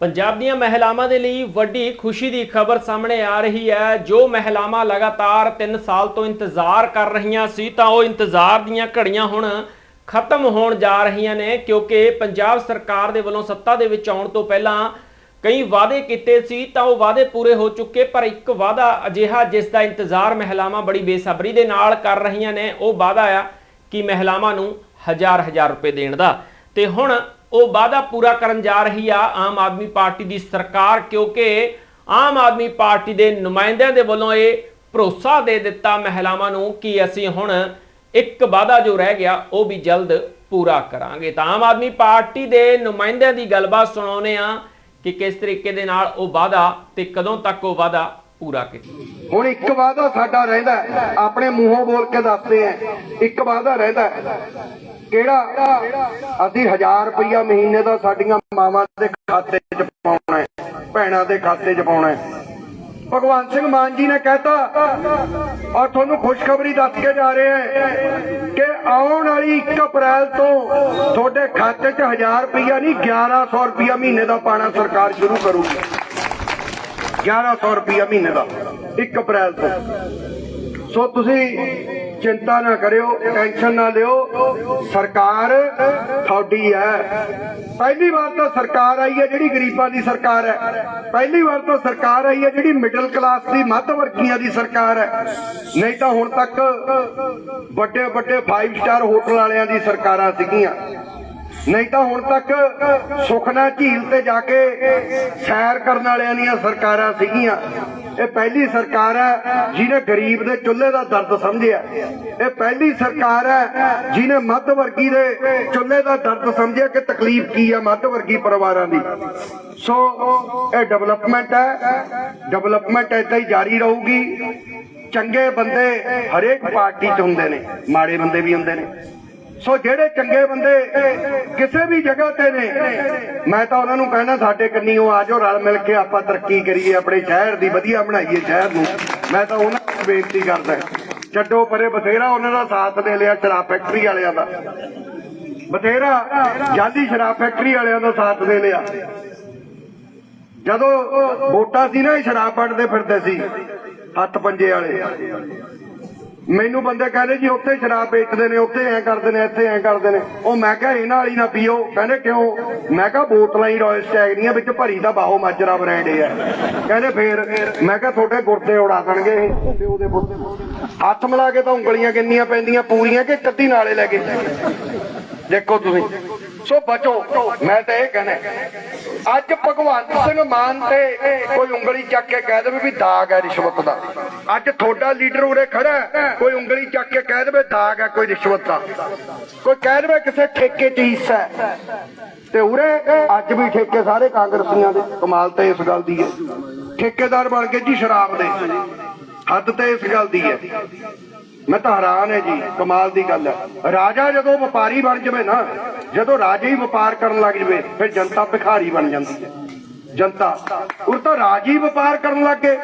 ਪੰਜਾਬ ਦੀਆਂ ਮਹਿਲਾਵਾਂ ਦੇ ਲਈ ਵੱਡੀ ਖੁਸ਼ੀ ਦੀ ਖਬਰ ਸਾਹਮਣੇ ਆ ਰਹੀ ਹੈ। ਜੋ ਮਹਿਲਾਵਾਂ ਲਗਾਤਾਰ 3 ਸਾਲ ਤੋਂ ਇੰਤਜ਼ਾਰ ਕਰ ਰਹੀਆਂ ਸੀ, ਤਾਂ ਉਹ ਇੰਤਜ਼ਾਰ ਦੀਆਂ ਘੜੀਆਂ ਹੁਣ ਖਤਮ ਹੋਣ ਜਾ ਰਹੀਆਂ ਨੇ, ਕਿਉਂਕਿ ਪੰਜਾਬ ਸਰਕਾਰ ਦੇ ਵੱਲੋਂ ਸੱਤਾ ਦੇ ਵਿੱਚ ਆਉਣ ਤੋਂ ਪਹਿਲਾਂ ਕਈ ਵਾਅਦੇ ਕੀਤੇ ਸੀ, ਤਾਂ ਉਹ ਵਾਅਦੇ ਪੂਰੇ ਹੋ ਚੁੱਕੇ, ਪਰ ਇੱਕ ਵਾਅਦਾ ਅਜਿਹਾ ਜਿਸ ਦਾ ਇੰਤਜ਼ਾਰ ਮਹਿਲਾਵਾਂ ਬੜੀ ਬੇਸਬਰੀ ਦੇ ਨਾਲ ਕਰ ਰਹੀਆਂ ਨੇ, ਉਹ ਵਾਅਦਾ ਆ ਕਿ ਮਹਿਲਾਵਾਂ ਨੂੰ ਹਜ਼ਾਰ ਹਜ਼ਾਰ ਰੁਪਏ ਦੇਣ ਦਾ। ਤੇ ਹੁਣ ਉਹ ਵਾਅਦਾ ਪੂਰਾ ਕਰਨ ਜਾ ਰਹੀ ਆ ਆਮ ਆਦਮੀ ਪਾਰਟੀ ਦੀ ਸਰਕਾਰ, ਕਿਉਂਕਿ ਆਮ ਆਦਮੀ ਪਾਰਟੀ ਦੇ ਨੁਮਾਇੰਦਿਆਂ ਦੇ ਵੱਲੋਂ ਇਹ ਭਰੋਸਾ ਦੇ ਦਿੱਤਾ ਮਹਿਲਾਵਾਂ ਨੂੰ ਕਿ ਅਸੀਂ ਹੁਣ ਇੱਕ ਵਾਅਦਾ ਜੋ ਰਹਿ ਗਿਆ, ਉਹ ਵੀ ਜਲਦ ਪੂਰਾ ਕਰਾਂਗੇ। ਤਾਂ ਆਮ ਆਦਮੀ ਪਾਰਟੀ ਦੇ ਨੁਮਾਇੰਦਿਆਂ ਦੀ ਗੱਲਬਾਤ ਸੁਣਾਉਨੇ ਆ ਕਿ ਕਿਸ ਤਰੀਕੇ ਦੇ ਨਾਲ ਉਹ ਵਾਅਦਾ ਤੇ ਕਦੋਂ ਤੱਕ ਉਹ ਵਾਅਦਾ ਪੂਰਾ ਕੀਤਾ। ਹੁਣ ਇੱਕ ਵਾਅਦਾ ਸਾਡਾ ਰਹਿੰਦਾ ਆਪਣੇ ਮੂੰਹੋਂ ਬੋਲ ਕੇ ਦੱਸਦੇ ਆ ਇੱਕ ਵਾਅਦਾ ਰਹਿੰਦਾ ਕਿਹੜਾ? ਅਸੀਂ 1000 ਰੁਪਇਆ ਮਹੀਨੇ ਦਾ ਸਾਡੀਆਂ ਮਾਵਾਂ ਦੇ ਖਾਤੇ 'ਚ ਪਾਉਣਾ ਹੈ, ਭੈਣਾਂ ਦੇ ਖਾਤੇ 'ਚ ਪਾਉਣਾ ਹੈ। ਭਗਵਾਨ ਸਿੰਘ ਮਾਨ ਜੀ ਨੇ ਕਹਿਤਾ, ਔਰ ਤੁਹਾਨੂੰ ਖੁਸ਼ਖਬਰੀ ਦੱਸ ਕੇ ਜਾ ਰਹੇ ਹਾਂ ਕਿ ਆਉਣ ਵਾਲੀ 1 ਅਪ੍ਰੈਲ ਤੋਂ ਤੁਹਾਡੇ ਖਾਤੇ 'ਚ 1000 ਰੁਪਇਆ ਨਹੀਂ 1100 ਰੁਪਇਆ ਮਹੀਨੇ ਦਾ ਪਾਣਾ ਸਰਕਾਰ ਸ਼ੁਰੂ ਕਰੂਗੀ। 1100 ਰੁਪਇਆ ਮਹੀਨੇ ਦਾ 1 ਅਪ੍ਰੈਲ ਤੋਂ। ਸੋ ਤੁਸੀਂ ਚਿੰਤਾ ਨਾ ਕਰਿਓ ਟੈਨਸ਼ਨ ਨਾ ਲਿਓ। ਸਰਕਾਰ ਤੁਹਾਡੀ ਹੈ। ਪਹਿਲੀ ਵਾਰ ਤਾਂ ਸਰਕਾਰ ਆਈ ਹੈ ਜਿਹੜੀ ਗਰੀਬਾਂ ਦੀ ਸਰਕਾਰ ਹੈ। ਪਹਿਲੀ ਵਾਰ ਤਾਂ ਸਰਕਾਰ ਆਈ ਹੈ ਜਿਹੜੀ ਮਿਡਲ ਕਲਾਸ ਦੀ, ਮੱਧ ਵਰਗੀਆਂ ਦੀ ਸਰਕਾਰ ਹੈ। ਨਹੀਂ ਤਾਂ ਹੁਣ ਤੱਕ ਵੱਡੇ ਵੱਡੇ 5 ਸਟਾਰ ਹੋਟਲ ਵਾਲਿਆਂ ਦੀ ਸਰਕਾਰਾਂ ਸੀਗੀਆਂ। ਨਹੀਂ ਤਾਂ ਹੁਣ ਤੱਕ ਸੁਖਨਾ ਝੀਲ ਤੇ ਜਾ ਕੇ ਸੈਰ ਕਰਨ ਵਾਲਿਆਂ ਦੀਆਂ ਸਰਕਾਰਾਂ ਸੀਗੀਆਂ। ਇਹ ਪਹਿਲੀ ਸਰਕਾਰ ਹੈ ਜਿਹਨੇ ਗਰੀਬ ਦੇ ਚੁੱਲ੍ਹੇ ਦਾ ਦਰਦ ਸਮਝਿਆ। ਇਹ ਪਹਿਲੀ ਸਰਕਾਰ ਹੈ ਜਿਹਨੇ ਮੱਧ ਵਰਗੀ ਦੇ ਚੁੱਲ੍ਹੇ ਦਾ ਦਰਦ ਸਮਝਿਆ ਕਿ ਤਕਲੀਫ ਕੀ ਹੈ ਮੱਧ ਵਰਗੀ ਪਰਿਵਾਰਾਂ ਦੀ। ਸੋ ਇਹ ਡਿਵੈਲਪਮੈਂਟ ਹੈ। ਡਿਵੈਲਪਮੈਂਟ ਏਦਾਂ ਹੀ ਜਾਰੀ ਰਹੂਗੀ। ਚੰਗੇ ਬੰਦੇ ਹਰੇਕ ਪਾਰਟੀ 'ਚ ਹੁੰਦੇ ਨੇ, ਮਾੜੇ ਬੰਦੇ ਵੀ ਹੁੰਦੇ ਨੇ। ਸੋ ਜਿਹੜੇ ਚੰਗੇ ਬੰਦੇ ਕਿਸੇ ਵੀ ਜਗ੍ਹਾ ਤੇ ਨੇ, ਮੈਂ ਤਾਂ ਉਹਨਾਂ ਨੂੰ ਕਹਿਣਾ ਸਾਡੇ ਕੰਨੀਓ ਆ ਜਾਓ, ਰਲ ਮਿਲ ਕੇ ਆਪਾਂ ਤਰੱਕੀ ਕਰੀਏ, ਆਪਣੇ ਸ਼ਹਿਰ ਦੀ ਵਧੀਆ ਬਣਾਈਏ ਸ਼ਹਿਰ ਨੂੰ। ਮੈਂ ਤਾਂ ਉਹਨਾਂ ਨੂੰ ਬੇਨਤੀ ਕਰਦਾ, ਛੱਡੋ ਪਰੇ ਬਥੇਰਾ ਉਹਨਾਂ ਦਾ ਸਾਥ ਦੇ ਲਿਆ ਸ਼ਰਾਬ ਫੈਕਟਰੀ ਵਾਲਿਆਂ ਦਾ। ਬਥੇਰਾ ਜਾਂਦੀ ਸ਼ਰਾਬ ਫੈਕਟਰੀ ਵਾਲਿਆਂ ਦਾ ਸਾਥ ਦੇ ਲਿਆ। ਜਦੋਂ ਵੋਟਾਂ ਸੀ ਨਾ ਸ਼ਰਾਬ ਵੰਡਦੇ ਫਿਰਦੇ ਸੀ, ਹੱਥ ਪੰਜੇ ਵਾਲੇ। ਮੈਨੂੰ ਬੰਦੇ ਕਹਿੰਦੇ ਜੀ ਉੱਥੇ ਸ਼ਰਾਬ ਵੇਚਦੇ ਨੇ, ਉੱਥੇ ਐ ਕਰਦੇ ਨੇ, ਇੱਥੇ ਐ ਕਰਦੇ ਨੇ। ਉਹ ਮੈਂ ਕਿਹਾ, ਇਹਨਾਂ ਵਾਲੀ ਨਾ ਪੀਓ। ਕਹਿੰਦੇ ਕਿਉਂ? ਮੈਂ ਕਿਹਾ, ਬੋਤਲਾਂ ਹੀ ਰਾਇਲ ਸਟੈਗ ਦੀਆਂ ਵਿੱਚ ਭਰੀ ਦਾ ਬਾਹੋ ਮਾਜਰਾ ਬ੍ਰਾਂਡ ਹੈ। ਕਹਿੰਦੇ ਫੇਰ, ਮੈਂ ਕਿਹਾ, ਤੁਹਾਡੇ ਗੁਰਦੇ ਉਡਾ ਦੇਣਗੇ ਇਹ। ਤੇ ਉਹਦੇ ਹੱਥ ਮਿਲਾ ਕੇ ਤਾਂ ਉਂਗਲੀਆਂ ਕਿੰਨੀਆਂ ਪੈਂਦੀਆਂ, ਪੂਰੀਆਂ ਕਿ ਕੱਤੀ ਨਾਲੇ ਲੈ ਕੇ ਦੇਖੋ ਤੁਸੀਂ। ਸੋ ਬਚੋ, ਮੈਂ ਤਾਂ ਇਹ ਕਹਿਣਾ ਅੱਜ ਭਗਵੰਤ ਸਿੰਘ ਮਾਨ ਤੇ ਕੋਈ ਉਂਗਲੀ ਚੱਕ ਕੇ ਕਹਿ ਦੇਵੇ ਵੀ ਦਾਗ ਹੈ ਰਿਸ਼ਵਤ ਦਾ। ਅੱਜ ਤੁਹਾਡਾ ਲੀਡਰ ਉਰੇ ਖੜਾ ਕੋਈ ਉਂਗਲੀ ਚੱਕ ਕੇ ਕਹਿ ਦੇਵੇ ਦਾਗ ਹੈ ਕੋਈ ਰਿਸ਼ਵਤ ਦਾ। ਕੋਈ ਕਹਿ ਦੇਵੇ ਕਿਸੇ ਠੇਕੇ 'ਚ ਹਿੱਸਾ ਹੈ। ਤੇ ਉਰੇ ਅੱਜ ਵੀ ਠੇਕੇ ਸਾਰੇ ਕਾਂਗਰਸੀਆਂ ਦੇ। ਕਮਾਲ ਤੇ ਇਸ ਗੱਲ ਦੀ ਹੈ। ਠੇਕੇਦਾਰ ਬਣ ਗਏ ਜੀ ਸ਼ਰਾਬ ਦੇ। ਹੱਦ ਤੇ ਇਸ ਗੱਲ ਦੀ ਹੈ। ਮੈਂ ਤਾਂ ਹੈਰਾਨ ਹੈ ਜੀ, ਕਮਾਲ ਦੀ ਗੱਲ ਹੈ। ਰਾਜਾ ਜਦੋਂ ਵਪਾਰੀ ਬਣ ਜਾਵੇ ਨਾ, ਜਦੋਂ ਰਾਜੇ ਹੀ ਵਪਾਰ ਕਰਨ ਲੱਗ ਜਾਵੇ, ਫਿਰ ਜਨਤਾ ਭਿਖਾਰੀ ਬਣ ਜਾਂਦੀ ਹੈ। ਜਨਤਾ ਉਹ ਤਾਂ ਰਾਜੀ ਵਪਾਰ ਕਰਨ ਲੱਗੇ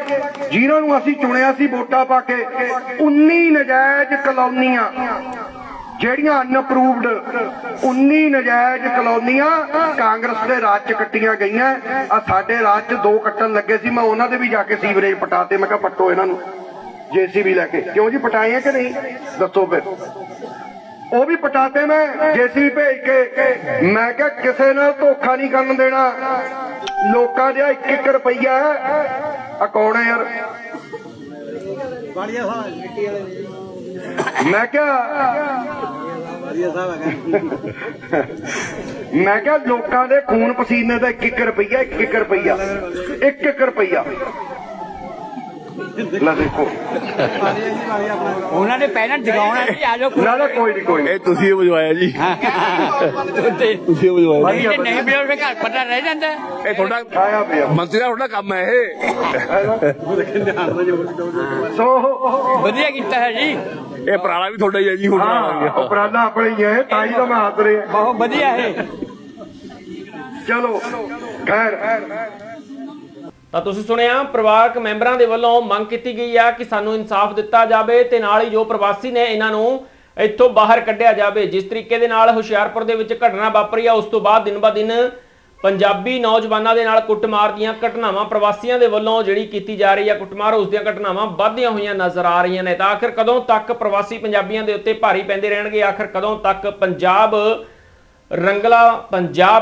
ਜਿਨ੍ਹਾਂ ਨੂੰ ਅਸੀਂ ਚੁਣਿਆ ਸੀ ਵੋਟਾਂ ਪਾ ਕੇ 19 ਨਜਾਇਜ਼ ਕਲੋਨੀਆਂ, ਜਿਹੜੀਆਂ ਅਨਪਰੂਵਡ 19 ਨਜਾਇਜ਼ ਕਲੋਨੀਆਂ ਕਾਂਗਰਸ ਦੇ ਰਾਜ ਚ ਕੱਟੀਆਂ ਗਈਆਂ। ਆ ਸਾਡੇ ਰਾਜ ਚ ਦੋ ਕੱਟਣ ਲੱਗੇ ਸੀ, ਮੈਂ ਉਹਨਾਂ ਦੇ ਵੀ ਜਾ ਕੇ ਸੀਵਰੇਜ ਪਟਾਤੇ ਮੈਂ ਕਿਹਾ ਪੱਟੋ ਇਹਨਾਂ ਨੂੰ। ਜੇਸੀਬੀ ਲੈ ਕੇ। ਕਿਉਂ ਜੀ ਪਟਾਏ ਆ ਕਿ ਨਹੀਂ? ਦੱਸੋ ਫਿਰ। ਉਹ ਵੀ ਪਟਾਤੇ ਮੈਂ ਜੇਸੀਬੀ ਭੇਜ ਕੇ। ਮੈਂ ਕਿਹਾ ਕਿਸੇ ਨਾਲ ਧੋਖਾ ਨਹੀਂ ਕਰਨ ਦੇਣਾ। ਲੋਕਾਂ ਦੇ 1-1 ਰੁਪਈਆ ਆ ਕੌਣ ਹੈ ਯਾਰ? ਵਾਲੀਆ ਸਾਹਿਬ ਮਿੱਟੀ ਵਾਲੇ। ਮੈਂ ਕਿਹਾ ਮੈਂ ਕਿਹਾ ਲੋਕਾਂ ਦੇ ਖੂਨ ਪਸੀਨੇ ਦਾ 1-1 ਰੁਪਈਆ 1-1 ਰੁਪਈਆ। 1-1 ਰੁਪਈਆ। ਲੈ ਦੇਖੋ। ਉਹਨਾਂ ਨੇ ਪਹਿਲਾਂ ਜਗਾਉਣਾ ਸੀ ਆ ਜਾਓ ਨਾ ਨਾ ਕੋਈ ਨਹੀਂ ਕੋਈ ਨੀ। ਇਹ ਤੁਸੀਂ ਹੀ ਵਜਵਾਇਆ ਜੀ। ਤੇ ਤੁਸੀਂ ਹੀ ਵਜਵਾਇਆ ਵਧੀਆ ਜੇ ਨਹੀਂ ਬਿਲੋਗੇ ਘਰ ਪਤਾ ਰਹਿ ਜਾਂਦਾ। ਇਹ ਤੁਹਾਡਾ ਆਇਆ ਪਿਆ ਮੰਤਰੀ ਦਾ ਤੁਹਾਡਾ ਕੰਮ ਹੈ ਇਹ। ਸੋ ਵਧੀਆ ਕੀਤਾ ਹੈ ਜੀ। ਇਹ ਪੁਰਾਣਾ ਵੀ ਤੁਹਾਡਾ ਹੀ ਹੈ ਜੀ ਹੁਣ ਹਾਂ ਉਪਰਾਲਾ ਆਪਣੇ ਹੀ ਹੈ ਤਾਂ ਹੀ ਤਾਂ ਮੈਂ ਹੱਸ ਰਿਹਾ। ਬਹੁਤ ਵਧੀਆ ਹੈ। ਚਲੋ ਖੈਰ। ਤਾਂ ਤੁਸੀਂ ਸੁਣਿਆ ਪਰਿਵਾਰਕ ਮੈਂਬਰਾਂ ਦੇ ਵੱਲੋਂ ਮੰਗ ਕੀਤੀ ਗਈ ਆ ਕਿ ਸਾਨੂੰ ਇਨਸਾਫ ਦਿੱਤਾ ਜਾਵੇ ਤੇ ਨਾਲ ਹੀ ਜੋ ਪ੍ਰਵਾਸੀ ਨੇ ਇਹਨਾਂ ਨੂੰ ਇੱਥੋਂ ਬਾਹਰ ਕੱਢਿਆ ਜਾਵੇ। ਜਿਸ ਤਰੀਕੇ ਦੇ ਨਾਲ ਹੁਸ਼ਿਆਰਪੁਰ ਦੇ ਵਿੱਚ ਘਟਨਾ ਵਾਪਰੀ ਆ, ਉਸ ਤੋਂ ਬਾਅਦ ਦਿਨ ਬਾ ਦਿਨ ਪੰਜਾਬੀ ਨੌਜਵਾਨਾਂ ਦੇ ਨਾਲ ਕੁੱਟਮਾਰ ਦੀਆਂ ਘਟਨਾਵਾਂ ਪ੍ਰਵਾਸੀਆਂ ਦੇ ਵੱਲੋਂ ਜਿਹੜੀ ਕੀਤੀ ਜਾ ਰਹੀ ਆ ਕੁੱਟਮਾਰ, ਉਸ ਦੀਆਂ ਘਟਨਾਵਾਂ ਵੱਧਦੀਆਂ ਹੋਈਆਂ ਨਜ਼ਰ ਆ ਰਹੀਆਂ ਨੇ। ਤਾਂ ਆਖਿਰ ਕਦੋਂ ਤੱਕ ਪ੍ਰਵਾਸੀ ਪੰਜਾਬੀਆਂ ਦੇ ਉੱਤੇ ਭਾਰੀ ਪੈਂਦੇ ਰਹਿਣਗੇ? ਆਖਿਰ ਕਦੋਂ ਤੱਕ ਪੰਜਾਬ ਰੰਗਲਾ ਪੰਜਾਬ